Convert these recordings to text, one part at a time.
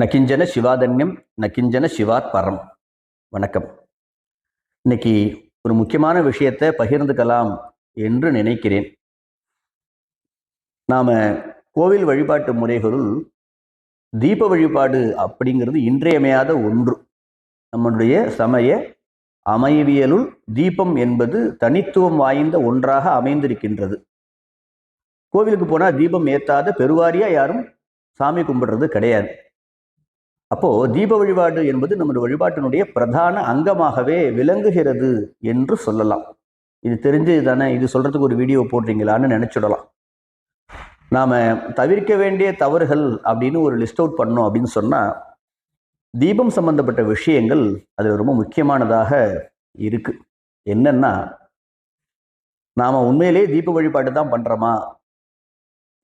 நகிஞ்சன சிவாதன்யம் நகிஞ்சன சிவாத் பரம் வணக்கம். இன்னைக்கு ஒரு முக்கியமான விஷயத்தை பகிர்ந்துக்கலாம் என்று நினைக்கிறேன். நாம கோவில் வழிபாட்டு முறைகளுள் தீப வழிபாடு அப்படிங்கிறது இன்றியமையாத ஒன்று. நம்மளுடைய சமய அமைவியலுள் தீபம் என்பது தனித்துவம் வாய்ந்த ஒன்றாக அமைந்திருக்கின்றது. கோவிலுக்கு போனால் தீபம் ஏற்றாத பெருவாரியாக யாரும் சாமி கும்பிடுறது கிடையாது. அப்போது தீப வழிபாடு என்பது நமது வழிபாட்டினுடைய பிரதான அங்கமாகவே விளங்குகிறது என்று சொல்லலாம். இது தெரிஞ்சு தானே இது சொல்கிறதுக்கு ஒரு வீடியோ போடுறீங்களான்னு நினச்சிடலாம். நாம் தவிர்க்க வேண்டிய தவறுகள் அப்படின்னு ஒரு லிஸ்ட் அவுட் பண்ணோம் அப்படின்னு சொன்னால் தீபம் சம்பந்தப்பட்ட விஷயங்கள் அதில் ரொம்ப முக்கியமானதாக இருக்குது என்னென்னா நாம் உண்மையிலே தீப வழிபாடு தான் பண்ணுறோமா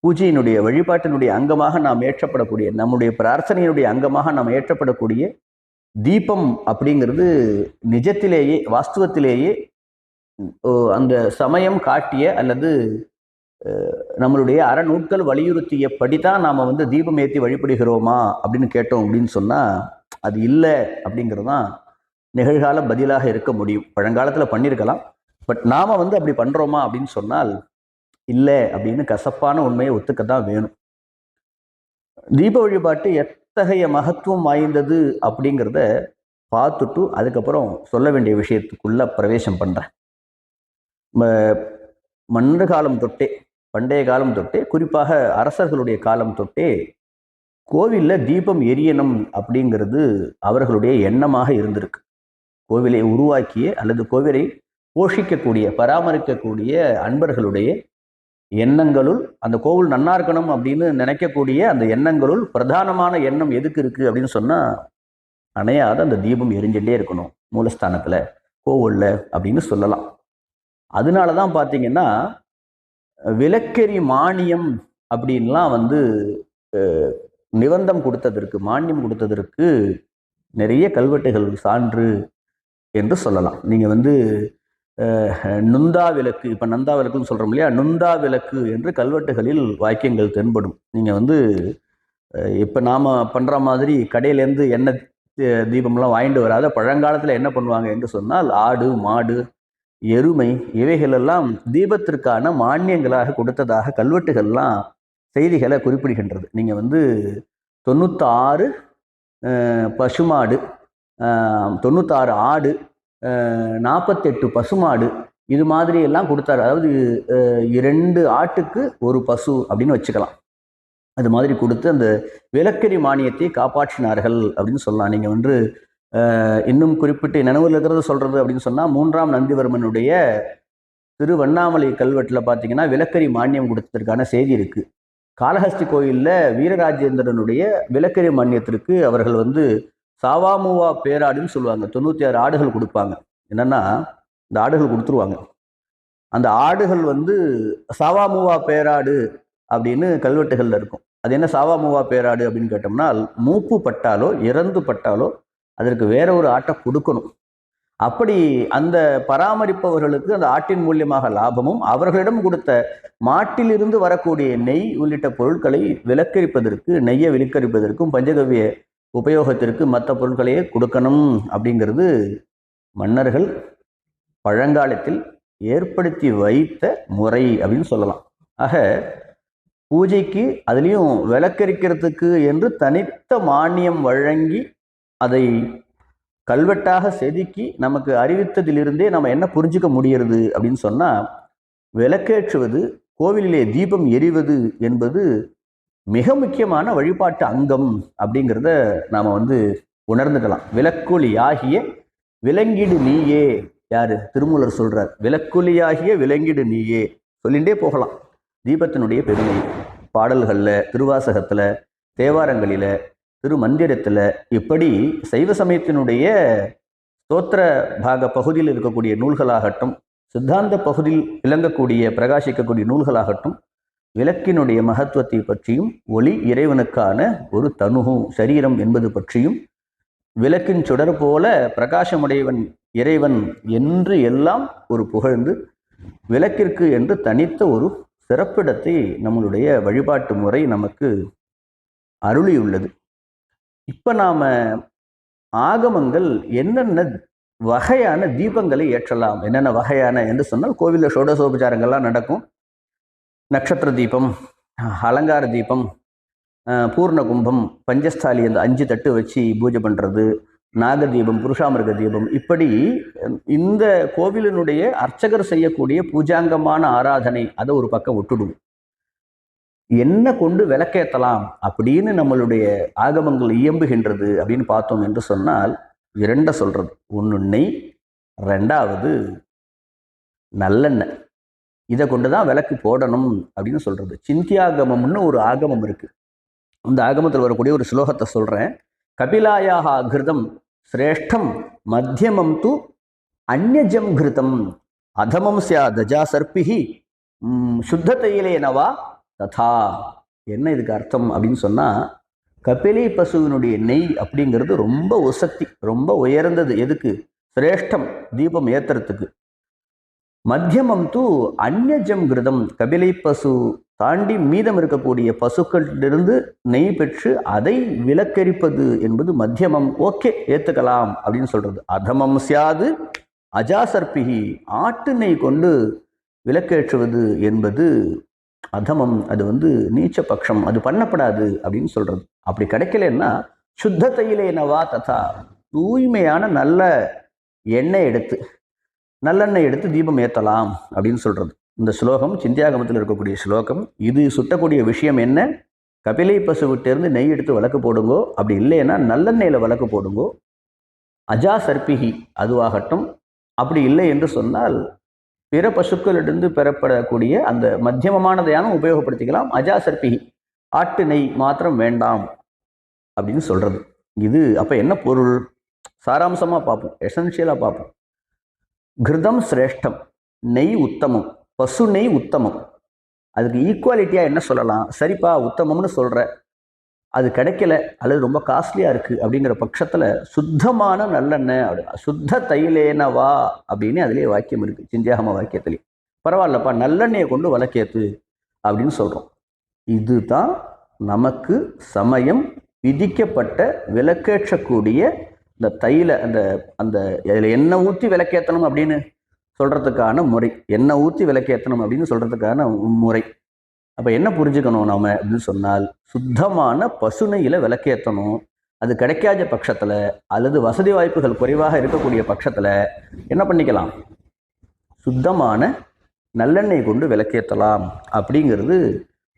பூஜையினுடைய வழிபாட்டினுடைய அங்கமாக நாம் ஏற்றப்படக்கூடிய நம்முடைய பிரார்த்தனையினுடைய அங்கமாக நாம் ஏற்றப்படக்கூடிய தீபம் அப்படிங்கிறது நிஜத்திலேயே வாஸ்துவத்திலேயே ஓ, அந்த சமயம் காட்டிய அல்லது நம்மளுடைய அறநூட்கள் வலியுறுத்தியபடி தான் நாம் வந்து தீபம் ஏற்றி வழிபடுகிறோமா அப்படின்னு கேட்டோம் அப்படின்னு சொன்னால் அது இல்லை அப்படிங்கிறது தான் நிகழ்கால பதிலாக இருக்க முடியும். பழங்காலத்தில் பண்ணியிருக்கலாம் பட் நாம் வந்து அப்படி பண்ணுறோமா அப்படின்னு சொன்னால் இல்லை அப்படின்னு கசப்பான உண்மையை ஒத்துக்க தான் வேணும். தீப வழிபாட்டு எத்தகைய மகத்துவம் வாய்ந்தது அப்படிங்கிறத பார்த்துட்டு அதுக்கப்புறம் சொல்ல வேண்டிய விஷயத்துக்குள்ள பிரவேசம் பண்ணுறேன் மன்ற காலம் தொட்டே பண்டைய காலம் தொட்டே குறிப்பாக அரசர்களுடைய காலம் தொட்டே கோவிலில் தீபம் எரியணும் அப்படிங்கிறது அவர்களுடைய எண்ணமாக இருந்திருக்கு. கோவிலை உருவாக்கிய அல்லது கோவிலை போஷிக்கக்கூடிய பராமரிக்கக்கூடிய அன்பர்களுடைய எண்ணங்களுள் அந்த கோவில் நன்னா இருக்கணும் அப்படின்னு நினைக்கக்கூடிய அந்த எண்ணங்களுள் பிரதானமான எண்ணம் எதுக்கு இருக்கு அப்படின்னு சொன்னா அணையாத அந்த தீபம் எரிஞ்சுட்டே இருக்கணும் மூலஸ்தானத்துல கோவிலில் அப்படின்னு சொல்லலாம். அதனால தான் பார்த்தீங்கன்னா விலக்கெறி மானியம் அப்படின்லாம் வந்து நிபந்தம் கொடுத்ததற்கு மானியம் கொடுத்ததற்கு நிறைய கல்வெட்டுகள் சான்று என்று சொல்லலாம். நீங்க வந்து நுந்தா விளக்கு இப்போ நந்தா விளக்குன்னு சொல்கிறோம் இல்லையா? நுந்தா விளக்கு என்று கல்வெட்டுகளில் வாக்கியங்கள் தென்படும். நீங்கள் வந்து இப்போ நாம் பண்ணுற மாதிரி கடையிலேருந்து எண்ணெய் தீபம்லாம் வாங்கிட்டு வராத பழங்காலத்தில் என்ன பண்ணுவாங்க என்று சொன்னால் ஆடு மாடு எருமை இவைகளெல்லாம் தீபத்திற்கான மானியங்களாக கொடுத்ததாக கல்வெட்டுகள்லாம் செய்திகளை குறிப்பிடுகின்றது. நீங்கள் வந்து தொண்ணூத்தாறு பசுமாடு தொண்ணூத்தாறு ஆடு நாற்பத்தெட்டு பசுமாடு இது மாதிரி எல்லாம் கொடுத்தாரு. அதாவது இரண்டு ஆட்டுக்கு ஒரு பசு அப்படின்னு வச்சுக்கலாம். அது மாதிரி கொடுத்து அந்த விலக்கரி மானியத்தை காப்பாற்றினார்கள் அப்படின்னு சொல்லலாம். நீங்கள் வந்து இன்னும் குறிப்பிட்டு நினைவில் இருக்கிறத சொல்கிறது அப்படின்னு சொன்னால் மூன்றாம் நந்திவர்மனுடைய திருவண்ணாமலை கல்வெட்டில் பார்த்தீங்கன்னா விலக்கரி மானியம் கொடுத்ததற்கான செய்தி இருக்குது காளஹஸ்தி கோயிலில் வீரராஜேந்திரனுடைய விலக்கரி மானியத்திற்கு அவர்கள் வந்து சாவாமுவா பேராடுன்னு சொல்லுவாங்க. தொண்ணூற்றி ஆறு ஆடுகள் கொடுப்பாங்க. என்னென்னா இந்த ஆடுகள் கொடுத்துருவாங்க. அந்த ஆடுகள் வந்து சாவாமுவா பேராடு அப்படின்னு கல்வெட்டுகளில் இருக்கும். அது என்ன சாவாமுவா பேராடு அப்படின்னு கேட்டோம்னா மூப்பு பட்டாலோ இறந்து பட்டாலோ அதற்கு வேற ஒரு ஆட்டை கொடுக்கணும். அப்படி அந்த பராமரிப்பவர்களுக்கு அந்த ஆட்டின் மூலியமாக லாபமும் அவர்களிடம் கொடுத்த மாட்டிலிருந்து வரக்கூடிய நெய் உள்ளிட்ட பொருட்களை விலக்கரிப்பதற்கு நெய்யை விலக்கரிப்பதற்கும் பஞ்சகவிய உபயோகத்திற்கு மற்ற பொருட்களையே கொடுக்கணும் அப்படிங்கிறது மன்னர்கள் பழங்காலத்தில் ஏற்படுத்தி வைத்த முறை அப்படின்னு சொல்லலாம். ஆக பூஜைக்கு அதுலேயும் விளக்கரிக்கிறதுக்கு என்று தனித்த மானியம் வழங்கி அதை கல்வெட்டாக செதுக்கி நமக்கு அறிவித்ததிலிருந்தே நம்ம என்ன புரிஞ்சுக்க முடிகிறது அப்படின்னு சொன்னால் விளக்கேற்றுவது கோவிலிலே தீபம் எரிவது என்பது மிக முக்கியமான வழிபாட்டு அங்கம் அப்படிங்கிறத நாம் வந்து உணர்ந்துக்கலாம். விளக்கொளி ஆகிய விலங்கிடு நீயே. யாரு? திருமூலர் சொல்றார். விளக்கொலியாகிய விலங்கிடு நீயே. சொல்லிகிட்டே போகலாம். தீபத்தினுடைய பெருமை. பாடல்களில் திருவாசகத்தில் தேவாரங்களில் திருமந்திரத்தில் இப்படி சைவ சமயத்தினுடைய ஸ்தோத்திர பாக பகுதியில் இருக்கக்கூடிய நூல்களாகட்டும் சித்தாந்த பகுதியில் விளங்கக்கூடிய பிரகாசிக்கக்கூடிய நூல்களாகட்டும் விளக்கினுடைய மகத்துவத்தை பற்றியும் ஒளி இறைவனுக்கான ஒரு தனுகு சரீரம் என்பது பற்றியும் விளக்கின் சுடர் போல பிரகாசமுடையவன் இறைவன் என்று எல்லாம் ஒரு புகழ்ந்து விளக்கிற்கு என்று தனித்த ஒரு சிறப்பிடத்தை நம்மளுடைய வழிபாட்டு முறை நமக்கு அருளியுள்ளது. இப்போ நாம் ஆகமங்கள் என்னென்ன வகையான தீபங்களை ஏற்றலாம் என்னென்ன வகையான என்று சொன்னால் கோவிலில் சோடசோபச்சாரங்கள்லாம் நடக்கும். நட்சத்திர தீபம் அலங்கார தீபம் பூர்ண கும்பம் பஞ்சஸ்தாலி அந்த அஞ்சு தட்டு வச்சு பூஜை பண்ணுறது நாக தீபம் புருஷாமிருக தீபம் இப்படி இந்த கோவிலினுடைய அர்ச்சகர் செய்யக்கூடிய பூஜாங்கமான ஆராதனை அதை ஒரு பக்கம் விட்டுடுவோம். என்ன கொண்டு விளக்கேற்றலாம் அப்படின்னு நம்மளுடைய ஆகமங்கள் இயம்புகின்றது அப்படின்னு பார்த்தோம் என்று சொன்னால் இரண்ட சொல்றது. ஒன்று நெய் ரெண்டாவது நல்லெண்ணெய். இதை கொண்டு தான் விளக்கு போடணும் அப்படின்னு சொல்கிறது சிந்தியாகமம்னு ஒரு ஆகமம் இருக்குது அந்த ஆகமத்தில் வரக்கூடிய ஒரு ஸ்லோகத்தை சொல்கிறேன் கபிலாயாக கிருதம் சிரேஷ்டம் மத்தியமம் து அந்நஜம் கிருதம். அதமம் சியா தஜா சர்பிகி சுத்த தையிலேனவா ததா. என்ன இதுக்கு அர்த்தம் அப்படின்னு சொன்னால் கபிலை பசுவினுடைய நெய் அப்படிங்கிறது ரொம்ப உசக்தி ரொம்ப உயர்ந்தது. எதுக்கு? சிரேஷ்டம் தீபம் ஏத்துறதுக்கு. மத்தியமம் தூ அந்யஜம் கிருதம். கபிலை பசு தாண்டி மீதம் இருக்கக்கூடிய பசுக்களிலிருந்து நெய் பெற்று அதை விலக்கரிப்பது என்பது மத்தியமம். ஓகே ஏற்றுக்கலாம் அப்படின்னு சொல்றது. அதமம் சியாது அஜாசர்பிகி ஆட்டு நெய் கொண்டு விலக்கேற்றுவது என்பது அதமம். அது வந்து நீச்ச பட்சம் அது பண்ணப்படாது அப்படின்னு சொல்றது. அப்படி கிடைக்கலன்னா சுத்த தையிலேனவா ததா. தூய்மையான நல்ல எண்ணெய் எடுத்து நல்லெண்ணெய் எடுத்து தீபம் ஏற்றலாம் அப்படின்னு சொல்கிறது இந்த ஸ்லோகம் சிந்தியாகமத்தில் இருக்கக்கூடிய ஸ்லோகம் இது சுட்டக்கூடிய விஷயம் என்ன? கபிலை பசுவிட்டேருந்து நெய் எடுத்து வழக்கு போடுங்கோ. அப்படி இல்லைன்னா நல்லெண்ணெயில் வழக்கு போடுங்கோ. அஜா சர்பிகி அதுவாகட்டும். அப்படி இல்லை என்று சொன்னால் பிற பசுக்களிலிருந்து பெறப்படக்கூடிய அந்த மத்தியமமானதையான உபயோகப்படுத்திக்கலாம். அஜா சர்பிகி ஆட்டு நெய் மாத்திரம் வேண்டாம் அப்படின்னு சொல்கிறது இது அப்போ என்ன பொருள்? சாராம்சமாக பார்ப்போம். எசென்ஷியலாக பார்ப்போம். கிருதம் சிரேஷ்டம் நெய் உத்தமம் பசு நெய் உத்தமம் அதுக்கு ஈக்குவாலிட்டியாக என்ன சொல்லலாம்? சரிப்பா உத்தமம்னு சொல்கிற அது கிடைக்கல அல்லது ரொம்ப காஸ்ட்லியாக இருக்குது அப்படிங்கிற பட்சத்தில் சுத்தமான நல்லெண்ணெய் அப்படி சுத்த தைலேனவா அப்படின்னு அதிலே வாக்கியம் இருக்குது சிந்தியாகம வாக்கியத்திலே. பரவாயில்லப்பா நல்லெண்ணெயை கொண்டு வழக்கேத்து அப்படின்னு சொல்கிறோம் இதுதான் நமக்கு சமயம் விதிக்கப்பட்ட விளக்கேற்றக்கூடிய இந்த தையில அந்த அந்த இதில் எண்ணெய் ஊற்றி விளக்கேற்றணும் அப்படின்னு சொல்கிறதுக்கான முறை. எண்ணெய் ஊற்றி விளக்கேற்றணும் அப்படின்னு சொல்கிறதுக்கான முறை. அப்போ என்ன புரிஞ்சுக்கணும் நாம அப்படின்னு சொன்னால் சுத்தமான பசுனையில் விளக்கேற்றணும் அது கிடைக்காத பட்சத்தில் அல்லது வசதி வாய்ப்புகள் குறைவாக இருக்கக்கூடிய பட்சத்தில் என்ன பண்ணிக்கலாம்? சுத்தமான நல்லெண்ணெய் கொண்டு விளக்கேற்றலாம் அப்படிங்கிறது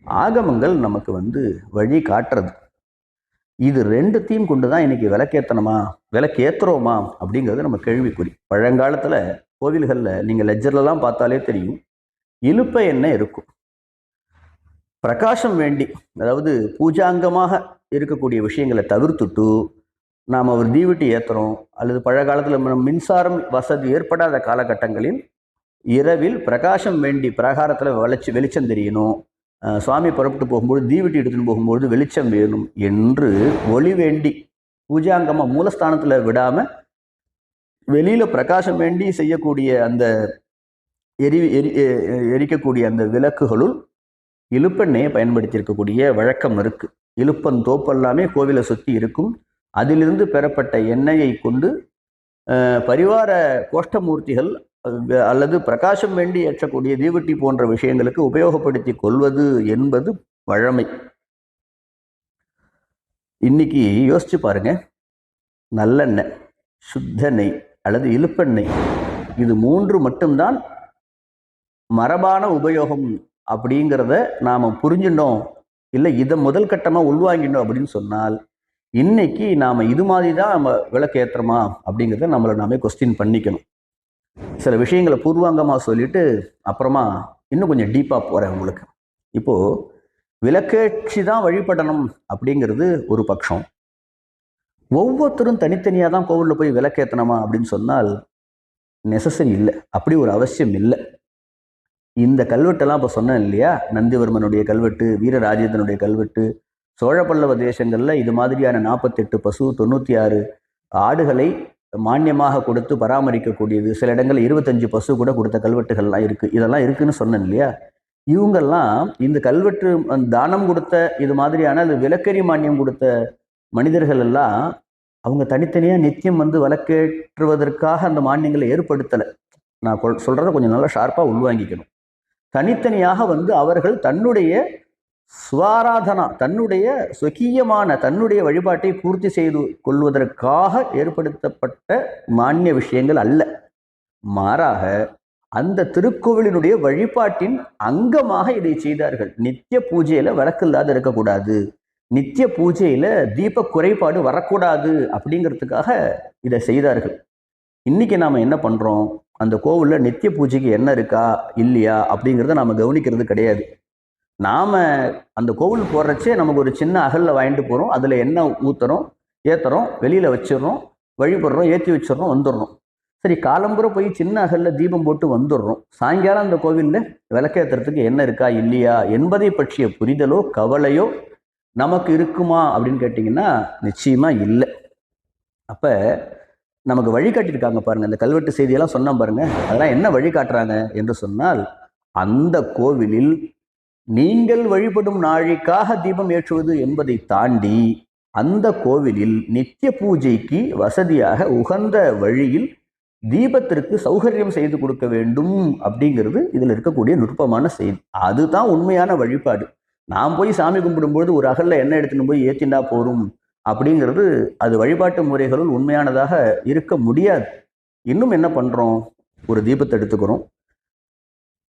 ஆகமங்கள் நமக்கு வந்து வழி காட்டுறது இது ரெண்டுத்தையும் கொண்டு தான் இன்னைக்கு விளக்கேற்றணுமா விளக்கேற்றுறோமா அப்படிங்கிறது நம்ம கேள்விக்குறி. பழங்காலத்தில் கோவில்களில் நீங்கள் லெஜர்லலாம் பார்த்தாலே தெரியும். இழுப்ப எண்ணெய் இருக்கும். பிரகாசம் வேண்டி அதாவது பூஜாங்கமாக இருக்கக்கூடிய விஷயங்களை தவிர்த்துட்டு நாம் ஒரு தீவெட்டி ஏற்றுறோம் அல்லது பழங்காலத்தில் மின்சாரம் வசதி ஏற்படாத காலகட்டங்களில் இரவில் பிரகாசம் வேண்டி பிரகாரத்தில் வெளிச்ச வெளிச்சம் தெரியணும். சுவாமி புறப்பட்டு போகும்போது தீவெட்டி எடுத்துன்னு போகும்போது வெளிச்சம் வேணும் என்று ஒளி வேண்டி பூஜாங்கமாக மூலஸ்தானத்தில் விடாமல் வெளியில் பிரகாசம் வேண்டி செய்யக்கூடிய அந்த எரி எரி எரிக்கக்கூடிய அந்த விளக்குகளுள் இழுப்பெண்ணையை பயன்படுத்தியிருக்கக்கூடிய வழக்கம் இருக்குது இழுப்பன் தோப்பெல்லாமே கோவிலை சுற்றி இருக்கும். அதிலிருந்து பெறப்பட்ட எண்ணெயை கொண்டு பரிவார கோஷ்டமூர்த்திகள் அல்லது பிரகாசம் வேண்டி ஏற்றக்கூடிய தீவெட்டி போன்ற விஷயங்களுக்கு உபயோகப்படுத்தி கொள்வது என்பது வழமை இன்னைக்கு யோசிச்சு பாருங்க. நல்லெண்ணெய் சுத்த நெய் அல்லது இழுப்பெண்ணெய் இது மூன்று மட்டும்தான் மரபான உபயோகம் அப்படிங்கிறத நாம் புரிஞ்சிட்டோம். இல்லை இதை முதல் கட்டமாக உள்வாங்கிட்டோம் அப்படின்னு சொன்னால் இன்னைக்கு நாம் இது மாதிரி தான் நம்ம விளக்கேற்றுறோமா அப்படிங்கிறத நம்மளை நாமே கொஸ்டின் பண்ணிக்கணும். சில விஷயங்களை பூர்வாங்கமாக சொல்லிட்டு அப்புறமா இன்னும் கொஞ்சம் டீப்பாக போகிறேன் உங்களுக்கு. இப்போது விளக்கேட்சி தான் வழிபடணும் அப்படிங்கிறது ஒரு பட்சம் ஒவ்வொருத்தரும் தனித்தனியாக தான் கோவிலில் போய் விளக்கேற்றணுமா அப்படின்னு சொன்னால் நெசசரி இல்லை. அப்படி ஒரு அவசியம் இல்லை. இந்த கல்வெட்டெல்லாம் இப்போ சொன்னேன் இல்லையா? நந்திவர்மனுடைய கல்வெட்டு வீரராஜேந்திரனுடைய கல்வெட்டு சோழ பல்லவ தேசங்களில் இது மாதிரியான நாற்பத்தெட்டு பசு தொண்ணூற்றி ஆறு ஆடுகளை மானியமாக கொடுத்து பராமரிக்கக்கூடியது. சில இடங்களில் இருபத்தஞ்சு பசு கூட கொடுத்த கல்வெட்டுகள்லாம் இருக்குது இதெல்லாம் இருக்குதுன்னு சொன்னேன் இல்லையா? இவங்கெல்லாம் இந்த கல்வெட்டு தானம் கொடுத்த இது மாதிரியான அது விலக்கரி மானியம் கொடுத்த மனிதர்கள் எல்லாம் அவங்க தனித்தனியாக நித்தியம் வந்து வழக்கேற்றுவதற்காக அந்த மானியங்களை ஏற்படுத்தலை. நான் கொள் சொல்கிறத கொஞ்சம் நல்லா ஷார்ப்பாக உள்வாங்கிக்கணும். தனித்தனியாக வந்து அவர்கள் தன்னுடைய சுவாராதனா தன்னுடைய சுகீயமான தன்னுடைய வழிபாட்டை பூர்த்தி செய்து கொள்வதற்காக ஏற்படுத்தப்பட்ட மானிய விஷயங்கள் அல்ல. மாறாக அந்த திருக்கோவிலினுடைய வழிபாட்டின் அங்கமாக இதை செய்தார்கள். நித்திய பூஜையில விளக்கு இல்லாத இருக்கக்கூடாது. நித்திய பூஜையில தீப குறைபாடு வரக்கூடாது அப்படிங்கிறதுக்காக இதை செய்தார்கள். இன்னைக்கு நாம என்ன பண்றோம்? அந்த கோவிலில் நித்திய பூஜைக்கு என்ன இருக்கா? இல்லையா? அப்படிங்கிறத நாம கவனிக்கிறது கிடையாது. நாம் அந்த கோவில் போடுறச்சே நமக்கு ஒரு சின்ன அகலில் வாங்கிட்டு போகிறோம் அதில் எண்ணெய் ஊற்றுறோம் ஏற்றுறோம் வெளியில் வச்சிடுறோம் வழிபடுறோம் ஏற்றி வச்சிடுறோம் வந்துடுறோம். சரி காலம்புற போய் சின்ன அகல்ல தீபம் போட்டு வந்துடுறோம். சாயங்காலம் அந்த கோவிலில் விளக்கேத்துறதுக்கு என்ன இருக்கா இல்லையா என்பதை பற்றிய புரிதலோ கவலையோ நமக்கு இருக்குமா அப்படின்னு கேட்டிங்கன்னா நிச்சயமாக இல்லை. அப்போ நமக்கு வழிகாட்டியிருக்காங்க பாருங்கள் இந்த கல்வெட்டு செய்தியெல்லாம் சொன்னா பாருங்கள் அதெல்லாம் என்ன வழிகாட்டுறாங்க என்று சொன்னால் அந்த கோவிலில் நீங்கள் வழிபடும் நாழிக்காக தீபம் ஏற்றுவது என்பதை தாண்டி அந்த கோவிலில் நித்திய பூஜைக்கு வசதியாக உகந்த வழியில் தீபத்திற்கு சௌகரியம் செய்து கொடுக்க வேண்டும் அப்படிங்கிறது இதில் இருக்கக்கூடிய நுட்பமான செய்தி. அதுதான் உண்மையான வழிபாடு. நாம் போய் சாமி கும்பிடும்போது ஒரு அகல்ல எண்ணெய் எடுத்துன்னு போய் ஏற்றினா போரும் அப்படிங்கிறது அது வழிபாட்டு முறைகளுள் உண்மையானதாக இருக்க முடியாது. இன்னும் என்ன பண்ணுறோம் ஒரு தீபத்தை எடுத்துக்கிறோம்.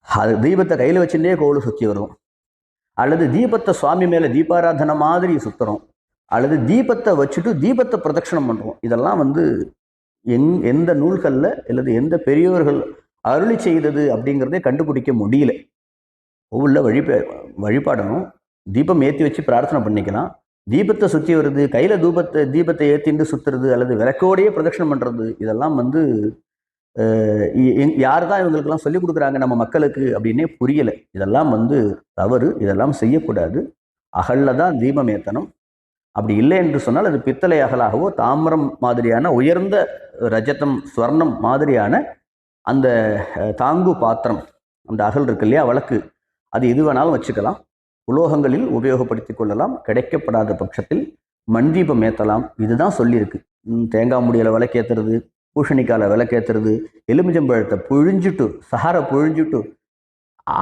அது தீபத்தை கையில் வச்சுட்டே கோவில் சுற்றி வரும் அல்லது தீபத்தை சுவாமி மேலே தீபாராதனை மாதிரி சுற்றுறோம் அல்லது தீபத்தை வச்சுட்டு தீபத்தை பிரதட்சணம் பண்ணுறோம் இதெல்லாம் வந்து எங் எந்த நூல்களில் அல்லது எந்த பெரியோர்கள் அருளி செய்தது அப்படிங்கிறதே கண்டுபிடிக்க முடியல. ஒவ்வொரு வழிப வழிபாடணும். தீபம் ஏற்றி வச்சு பிரார்த்தனை பண்ணிக்கலாம். தீபத்தை சுற்றி வருது கையில் தூபத்தை தீபத்தை ஏற்றிண்டு சுற்றுறது அல்லது விளக்கோடையே பிரதட்சணம் பண்ணுறது இதெல்லாம் வந்து யார் தான் இவங்களுக்கெல்லாம் சொல்லிக் கொடுக்குறாங்க நம்ம மக்களுக்கு அப்படின்னே புரியலை. இதெல்லாம் வந்து தவறு. இதெல்லாம் செய்யக்கூடாது. அகல்ல தான் தீபம் ஏத்தனம் அப்படி இல்லை என்று சொன்னால் அது பித்தளை அகலாகவோ தாமிரம் மாதிரியான உயர்ந்த ரஜதம் ஸ்வர்ணம் மாதிரியான அந்த தாங்கு பாத்திரம் அந்த அகல் இருக்கு இல்லையா வழக்கு. அது எது வேணாலும் வச்சுக்கலாம். உலோகங்களில் உபயோகப்படுத்திக் கொள்ளலாம். கிடைக்கப்படாத பட்சத்தில் மண் தீபம் ஏற்றலாம் இதுதான் சொல்லியிருக்கு. தேங்காய் முடியலை விளக்கேற்றுறது பூஷணிக்கால விளக்கேற்றுறது எலுமிச்சம்பழத்தை புழிஞ்சுட்டு சஹாரை புழிஞ்சுட்டு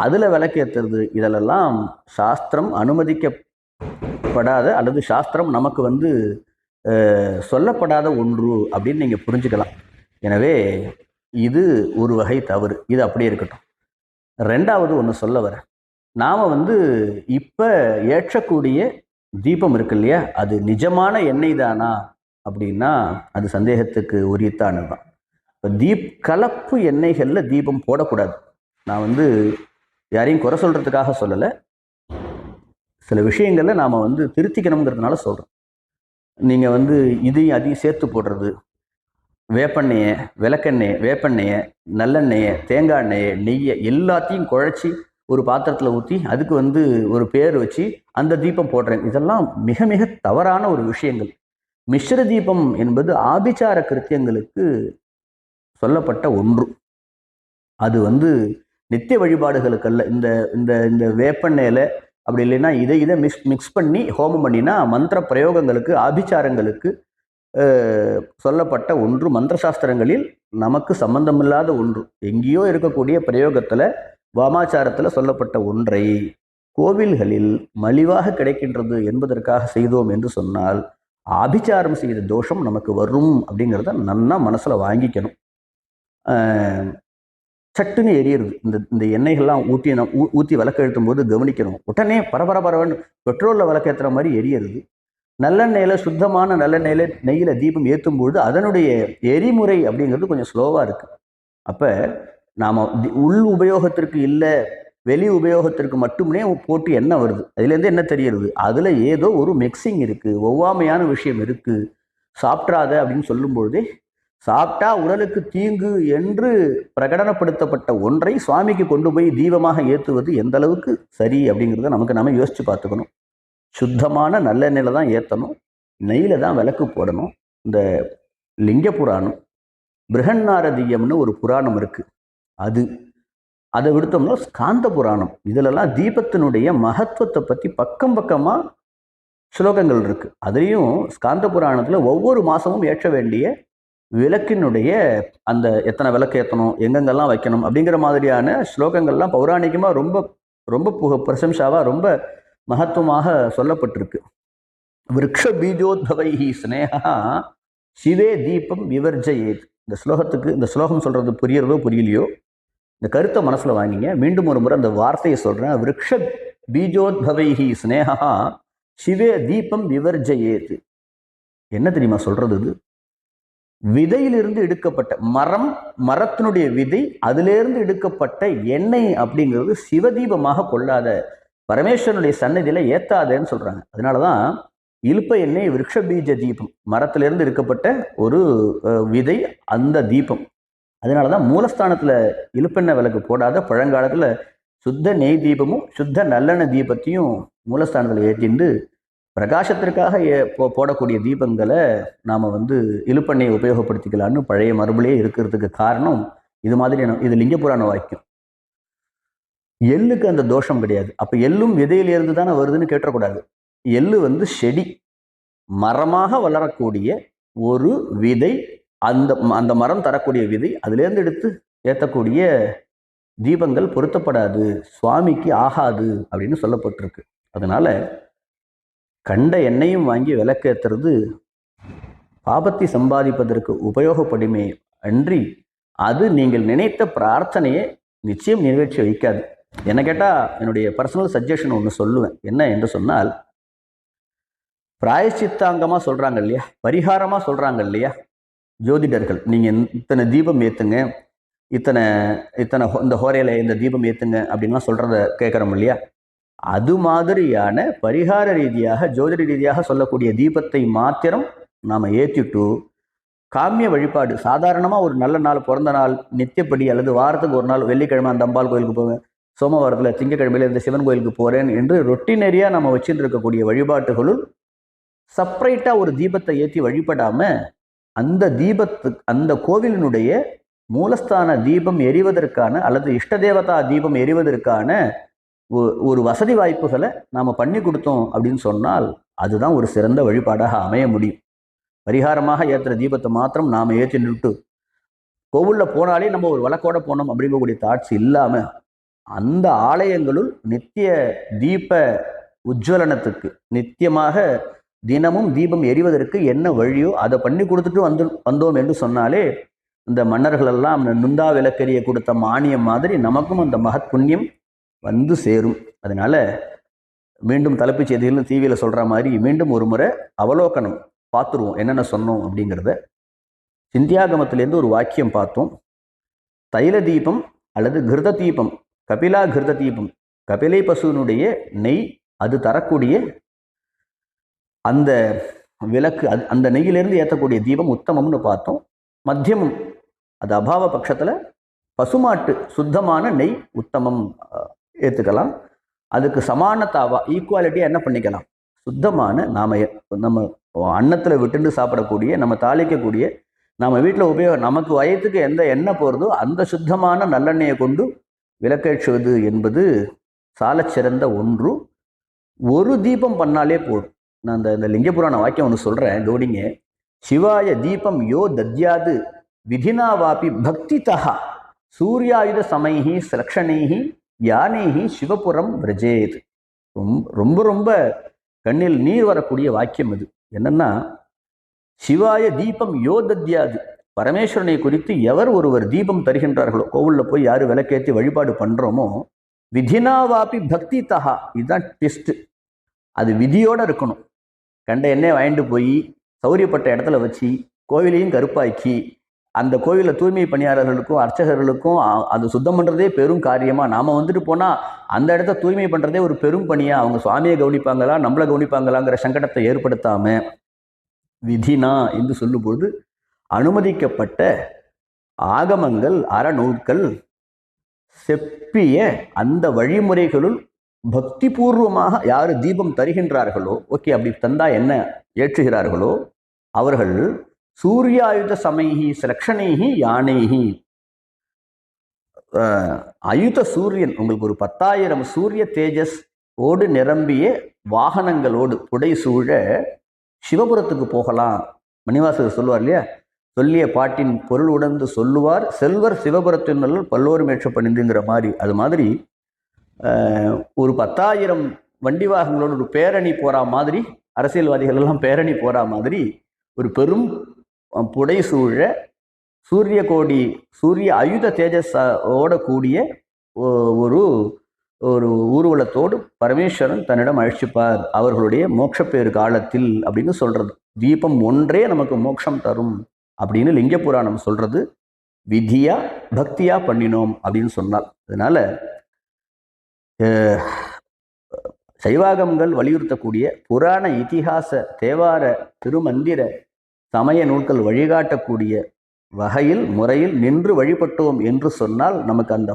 அதில் விளக்கேற்றுறது இதிலெல்லாம் சாஸ்திரம் அனுமதிக்கப்படாத அல்லது சாஸ்திரம் நமக்கு வந்து சொல்லப்படாத ஒன்று அப்படின்னு நீங்கள் புரிஞ்சுக்கலாம். எனவே இது ஒரு வகை தவறு. இது அப்படியே இருக்கட்டும். ரெண்டாவது ஒன்று சொல்ல வரேன். நாம் வந்து இப்போ ஏற்றக்கூடிய தீபம் இருக்கு இல்லையா? அது நிஜமான எண்ணெய் தானா? அப்படின்னா அது சந்தேகத்துக்கு உரியத்தானது தான் இப்போ தீப் கலப்பு எண்ணெய்களில் தீபம் போடக்கூடாது. நான் வந்து யாரையும் குறை சொல்கிறதுக்காக சொல்லலை. சில விஷயங்களில் நாம் வந்து திருத்திக்கணுங்கிறதுனால சொல்கிறோம் நீங்கள் வந்து இதையும் அதையும் சேர்த்து போடுறது. வேப்பெண்ணெயை விளக்கெண்ணெயை வேப்பெண்ணெயை நல்லெண்ணெயை தேங்காய் எண்ணெயை நெய்யை எல்லாத்தையும் குழச்சி ஒரு பாத்திரத்தில் ஊற்றி அதுக்கு வந்து ஒரு பேர் வச்சு அந்த தீபம் போடுறேன். இதெல்லாம் மிக மிக தவறான ஒரு விஷயங்கள். மிஸ்ர தீபம் என்பது ஆபிச்சார கிருத்தியங்களுக்கு சொல்லப்பட்ட ஒன்று. அது வந்து நித்திய வழிபாடுகளுக்கல்ல. இந்த இந்த இந்த வேப்பெண்ணெயில் அப்படி இல்லைன்னா இதை இதை மிக்ஸ் மிக்ஸ் பண்ணி ஹோமம் பண்ணினா மந்திர பிரயோகங்களுக்கு ஆபிச்சாரங்களுக்கு சொல்லப்பட்ட ஒன்று. மந்திர சாஸ்திரங்களில் நமக்கு சம்பந்தமில்லாத ஒன்று. எங்கேயோ இருக்கக்கூடிய பிரயோகத்தில் வாமாச்சாரத்தில் சொல்லப்பட்ட ஒன்றை கோவில்களில் மலிவாக கிடைக்கின்றது என்பதற்காக செய்தோம் என்று சொன்னால் ஆபிச்சாரம் செய்த தோஷம் நமக்கு வரும் அப்படிங்கிறத நன்னா மனசில் வாங்கிக்கணும். சட்டுன்னு எரியிறது. இந்த இந்த எண்ணெய்கள்லாம் ஊற்றி நம் ஊ ஊற்றி விளக்கெழுத்தும் போது கவனிக்கணும். உடனே பரபர பரவன்னு பெட்ரோலில் விளக்கேற்றுற மாதிரி எரியிறது. நல்லெண்ணெயில் சுத்தமான நல்லெண்ணெயில் நெய்யில் தீபம் ஏற்றும் பொழுது அதனுடைய எரிமுறை அப்படிங்கிறது கொஞ்சம் ஸ்லோவாக இருக்குது அப்போ நாம் உள் உபயோகத்திற்கு இல்லை வெளி உபயோகத்திற்கு மட்டுமே போட்டு என்ன வருது. அதுலேருந்து என்ன தெரியுது அதில் ஏதோ ஒரு மிக்சிங் இருக்குது ஒவ்வாமையான விஷயம் இருக்குது சாப்பிட்றாத அப்படின்னு சொல்லும்பொழுதே சாப்பிட்டா உடலுக்கு தீங்கு என்று பிரகடனப்படுத்தப்பட்ட ஒன்றை சுவாமிக்கு கொண்டு போய் தீபமாக ஏற்றுவது எந்த அளவுக்கு சரி அப்படிங்கிறத நமக்கு நாம யோசிச்சு பார்த்துக்கணும். சுத்தமான நல்லெண்ணெயில் தான் ஏற்றணும் நெய்யில் தான் விளக்கு போடணும். இந்த லிங்க புராணம் பிருகன்னாரதீயம்னு ஒரு புராணம் இருக்குது அது அதை விடுத்தோம்னா ஸ்காந்த புராணம். இதிலெல்லாம் தீபத்தினுடைய மகத்துவத்தை பற்றி பக்கம் பக்கமாக ஸ்லோகங்கள் இருக்குது அதுலேயும் ஸ்காந்த புராணத்தில் ஒவ்வொரு மாதமும் ஏற்ற வேண்டிய விளக்கினுடைய அந்த எத்தனை விளக்கு ஏற்றணும் எங்கெங்கெல்லாம் வைக்கணும் அப்படிங்கிற மாதிரியான ஸ்லோகங்கள்லாம் பௌராணிகமாக ரொம்ப ரொம்ப புக பிரசம்சாவாக ரொம்ப மகத்துவமாக சொல்லப்பட்டிருக்கு. விரக்ஷ பீஜோத்பவைஹி ஸ்னேகா சிவே தீபம் விவர்ஜயேத். இந்த ஸ்லோகத்துக்கு இந்த ஸ்லோகம் சொல்கிறது புரியறதோ புரியலையோ? இந்த கருத்தை மனசில் வாங்கிங்க. மீண்டும் ஒரு முறை அந்த வார்த்தையை சொல்கிறேன் விரக்ஷ பீஜோத்பவைஹி ஸ்னேகா சிவே தீபம் விவர்ஜயேது. என்ன தெரியுமா சொல்கிறது இது? விதையிலிருந்து எடுக்கப்பட்ட மரம் மரத்தினுடைய விதை அதிலிருந்து எடுக்கப்பட்ட எண்ணெய் அப்படிங்கிறது சிவதீபமாக கொள்ளாத பரமேஸ்வரனுடைய சன்னதியில் ஏத்தாதேன்னு அதனால தான் இழுப்ப எண்ணெய் விருட்ச பீஜ தீபம் மரத்திலிருந்து எடுக்கப்பட்ட ஒரு விதை அந்த தீபம். அதனால தான் மூலஸ்தானத்தில் இழுப்பெண்ணெய் விளக்கு போடாத பழங்காலத்தில் சுத்த நெய் தீபமும் சுத்த நல்லெண்ணெய் தீபத்தையும் மூலஸ்தானத்தில் ஏற்றிண்டு பிரகாசத்திற்காக ஏ- போ- போடக்கூடிய தீபங்களை நாம் வந்து இலுப்பெண்ணெயை உபயோகப்படுத்திக்கலாம்னு பழைய மரபுலேயே இருக்கிறதுக்கு காரணம் இது மாதிரி இது லிங்க புராண வாக்கியம். எள்ளுக்கு அந்த தோஷம் கிடையாது. அப்போ எள்ளும் விதையிலிருந்து தானே வருதுன்னு கேட்டக்கூடாது. எள்ளு வந்து செடி மரமாக வளரக்கூடிய ஒரு விதை அந்த அந்த மரம் தரக்கூடிய விதை அதுலேருந்து எடுத்து ஏற்றக்கூடிய தீபங்கள் பொருத்தப்படாது சுவாமிக்கு ஆகாது அப்படின்னு சொல்லப்பட்டிருக்கு. அதனால கண்ட எண்ணெயும் வாங்கி விளக்கேற்றுறது பாபத்தை சம்பாதிப்பதற்கு உபயோகப்படுமே அன்றி அது நீங்கள் நினைத்த பிரார்த்தனையை நிச்சயம் நிறைவேற்றி வைக்காது. என்ன கேட்டால் என்னுடைய பர்சனல் சஜஷன் ஒன்று சொல்லுவேன். என்ன என்று சொன்னால் பிராயச்சித்தாங்கமாக சொல்கிறாங்க இல்லையா? பரிகாரமாக சொல்கிறாங்க இல்லையா? ஜோதிடர்கள். நீங்கள் இத்தனை தீபம் ஏற்றுங்க இத்தனை இத்தனை இந்த ஹோரையில் இந்த தீபம் ஏற்றுங்க அப்படின்லாம் சொல்கிறத கேட்குறோம் இல்லையா? அது மாதிரியான பரிகார ரீதியாக ஜோதிட ரீதியாக சொல்லக்கூடிய தீபத்தை மாத்திரம் நாம் ஏற்றிட்டு காமிய வழிபாடு. சாதாரணமாக ஒரு நல்ல நாள் பிறந்த நாள் நித்தியப்படி அல்லது வாரத்துக்கு ஒரு நாள் வெள்ளிக்கிழமை அந்த அம்பாள் கோயிலுக்கு போவேன் சோமவாரத்தில் திங்கக்கிழமையில இந்த சிவன் கோயிலுக்கு போகிறேன் என்று ரொட்டினரியாக நம்ம வச்சுட்டு இருக்கக்கூடிய வழிபாட்டுகளுள் செப்பரேட்டாக ஒரு தீபத்தை ஏற்றி வழிபடாமல் அந்த தீபத்து அந்த கோவிலினுடைய மூலஸ்தான தீபம் எரிவதற்கான அல்லது இஷ்ட தேவதா தீபம் எரிவதற்கான ஒ- ஒரு வசதி வாய்ப்புகளை நாம் பண்ணி கொடுத்தோம் அப்படின்னு சொன்னால் அதுதான் ஒரு சிறந்த வழிபாடாக அமைய முடியும். பரிகாரமாக ஏற்றுற தீபத்தை மாத்திரம் நாம் ஏற்றி நிட்டு கோவிலில் போனாலே நம்ம ஒரு வழக்கோட போனோம் அப்படிங்கக்கூடிய தாட்ஸ் இல்லாமல் அந்த ஆலயங்களுள் நித்திய தீப உஜ்வலனத்துக்கு நித்தியமாக தினமும் தீபம் எரிவதற்கு என்ன வழியோ அதை பண்ணி கொடுத்துட்டு வந்து வந்தோம் என்று சொன்னாலே இந்த மன்னர்கள் எல்லாம் நுந்தா விளக்கெரிய கொடுத்த மானியம் மாதிரி நமக்கும் அந்த மகத் புண்ணியம் வந்து சேரும். அதனால மீண்டும் தலைப்புச் செய்திகள் டிவியில் சொல்கிற மாதிரி மீண்டும் ஒரு முறை அவலோகனம் பார்த்துருவோம். என்னென்ன சொன்னோம் அப்படிங்கிறத. சிந்தியாகமத்திலேருந்து ஒரு வாக்கியம் பார்த்தோம். தைல தீபம் அல்லது கிருத தீபம் கபிலா கிருத தீபம் கபிலை பசுவினுடைய நெய் அது தரக்கூடிய அந்த விளக்கு அது அந்த நெய்யிலிருந்து ஏற்றக்கூடிய தீபம் உத்தமம்னு பார்த்தோம். மத்தியமம் அது அபாவ பட்சத்தில் பசுமாட்டு சுத்தமான நெய் உத்தமம் ஏற்றுக்கலாம் அதுக்கு சமானத்தாவா ஈக்குவாலிட்டியாக என்ன பண்ணிக்கலாம்? சுத்தமான நாம் நம்ம அன்னத்தில் விட்டுண்டு சாப்பிடக்கூடிய நம்ம தாளிக்கக்கூடிய நம்ம வீட்டில் உபயோகம் நமக்கு வயத்துக்கு எந்த எண்ணெய் போகிறதோ அந்த சுத்தமான நல்லெண்ணெயை கொண்டு விளக்கேற்றுவது என்பது சாலச்சிறந்த ஒன்று. ஒரு தீபம் பண்ணாலே போதும். நான் அந்த இந்த லிங்க புராண வாக்கியம் ஒன்று சொல்கிறேன் கௌடிங்க சிவாய தீபம் யோ தத்யாது விதினா வாபி பக்திதா சூர்யாயுத சமைஹி சிலக்ஷணைஹி யானைஹி சிவபுரம் விரஜேத். ரொம்ப ரொம்ப ரொம்ப கண்ணில் நீர் வரக்கூடிய வாக்கியம் அது. என்னன்னா சிவாய தீபம் யோ தத்யாது பரமேஸ்வரனை குறித்து எவர் ஒருவர் தீபம் தருகின்றார்களோ கோவிலில் போய் யார் விளக்கேற்றி வழிபாடு பண்ணுறோமோ விதினாவாபி பக்தி தஹா இதுதான் டெஸ்ட் அது விதியோட இருக்கணும். கண்ட எண்ணெய் வாங்கிட்டு போய் சௌரியப்பட்ட இடத்துல வச்சு கோவிலையும் கருப்பாக்கி அந்த கோவிலில் தூய்மை பணியாளர்களுக்கும் அர்ச்சகர்களுக்கும் அது சுத்தம் பண்ணுறதே பெரும் காரியமாக நாம் வந்துட்டு போனால் அந்த இடத்த தூய்மை பண்ணுறதே ஒரு பெரும் பணியாக அவங்க சுவாமியை கவனிப்பாங்களா நம்மளை கவனிப்பாங்களாங்கிற சங்கடத்தை ஏற்படுத்தாமல் விதினா என்று சொல்லும்போது அனுமதிக்கப்பட்ட ஆகமங்கள் அறநூல்கள் செப்பிய அந்த வழிமுறைகளுள் பக்தி பூர்வமாக யார் தீபம் தருகின்றார்களோ ஓகே அப்படி தந்தா என்ன ஏற்றுகிறார்களோ அவர்கள் சூர்யாயுத சமைகி சிலக்ஷணைகி யானைகி அயுத சூரியன் உங்களுக்கு ஒரு பத்தாயிரம் சூரிய தேஜஸ் ஓடு நிரம்பிய வாகனங்களோடு புடைசூழ சிவபுரத்துக்கு போகலாம். மணிவாசகர் சொல்லுவார் இல்லையா? சொல்லிய பாட்டின் பொருள் உணர்ந்து சொல்லுவார் செல்வர் சிவபுரத்தினுள் பல்லோரும் ஏற்ற பணிந்துங்கிற மாதிரி அது மாதிரி ஒரு பத்தாயிரம் வண்டி வாகனங்களோட ஒரு பேரணி போகிற மாதிரி அரசியல்வாதிகள் எல்லாம் பேரணி போகிற மாதிரி ஒரு பெரும் புடை சூழ சூரிய கோடி சூரிய ஆயுத தேஜஸ் கூடிய ஒரு ஒரு ஊர்வலத்தோடு பரமேஸ்வரன் தன்னிடம் அழைச்சிப்பார். அவர்களுடைய மோட்சப்பேறு காலத்தில் அப்படின்னு சொல்கிறது தீபம் ஒன்றே நமக்கு மோட்சம் தரும் அப்படின்னு லிங்க புராணம் சொல்கிறது விதியா பக்தியா பண்ணினோம் அப்படின்னு சொன்னால் அதனால சைவாகமங்கள் வலியுறுத்தக்கூடிய புராண இதிகாச தேவார திருமந்திர சமய நூல்கள் வழிகாட்டக்கூடிய வகையில் முறையில் நின்று வழிபட்டோம் என்று சொன்னால் நமக்கு அந்த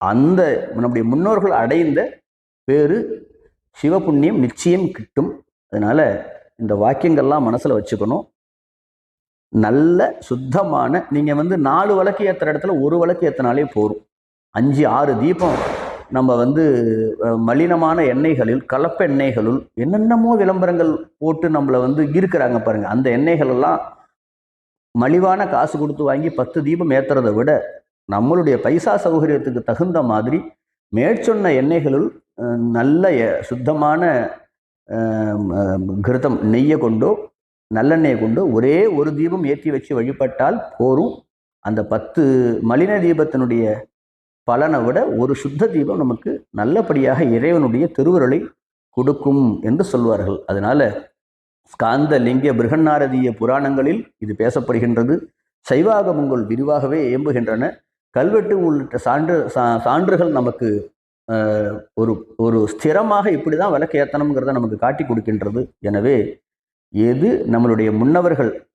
அந்த நம்முடைய முன்னோர்கள் அடைந்த பேரு சிவபுண்ணியம் நிச்சயம் கிட்டும். அதனால இந்த வாக்கியங்கள்லாம் மனசில் வச்சுக்கணும். நல்ல சுத்தமான நீங்கள் வந்து நாலு விளக்கு ஏற்றுற இடத்துல ஒரு விளக்கு ஏற்றினாலே போதும். அஞ்சு ஆறு தீபம் நம்ம வந்து மலினமான எண்ணெய்களில் கலப்ப எண்ணெய்களுள் என்னென்னமோ விளம்பரங்கள் போட்டு நம்மளை வந்து ஈர்க்கிறாங்க பாருங்கள் அந்த எண்ணெய்கள் எல்லாம் மலிவான காசு கொடுத்து வாங்கி பத்து தீபம் ஏற்றுறதை விட நம்மளுடைய பைசா சௌகரியத்துக்கு தகுந்த மாதிரி மேற்சொன்ன எண்ணெய்களுள் நல்ல சுத்தமான கிருதம் நெய்யை கொண்டோ நல்லெண்ணெயை கொண்டு ஒரே ஒரு தீபம் ஏற்றி வச்சு வழிபட்டால் போரும். அந்த பத்து மலின தீபத்தினுடைய பலனை விட ஒரு சுத்த தீபம் நமக்கு நல்லபடியாக இறைவனுடைய திருவுருளை கொடுக்கும் என்று சொல்வார்கள். அதனால ஸ்காந்த லிங்க பிருகன்னாரதிய புராணங்களில் இது பேசப்படுகின்றது. சைவாகமங்கள் விரிவாகவே இயம்புகின்றன. கல்வெட்டு உள்ளிட்ட சான்று சா- சான்றுகள் நமக்கு ஒரு ஒரு ஸ்திரமாக இப்படி தான் விளக்கு நமக்கு காட்டி கொடுக்கின்றது. எனவே எது நம்மளுடைய முன்னவர்கள்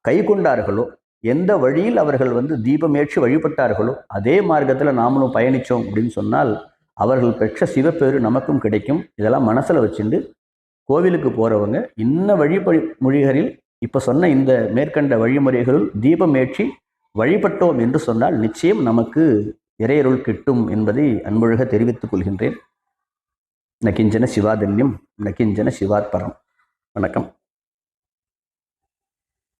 கை கொண்டார்களோ எந்த வழியில் அவர்கள் வந்து தீபம் ஏற்றி வழிபட்டார்களோ அதே மார்க்கத்தில் நாமளும் பயணித்தோம் அப்படின்னு சொன்னால் அவர்கள் பெற்ற சிவப்பேறு நமக்கும் கிடைக்கும். இதெல்லாம் மனசில் வச்சுண்டு கோவிலுக்கு போகிறவங்க இன்ன வழிபடி மொழிகளில் இப்போ சொன்ன இந்த மேற்கண்ட வழிமுறைகளில் தீபம் ஏற்றி வழிபட்டோம் என்று சொன்னால் நிச்சயம் நமக்கு இறையருள் கிட்டும் என்பதை அன்பொழுக தெரிவித்துக் கொள்கின்றேன். நக்கிஞ்சன சிவாதன்யம் நக்கிஞ்சன சிவாத்பரம். வணக்கம்.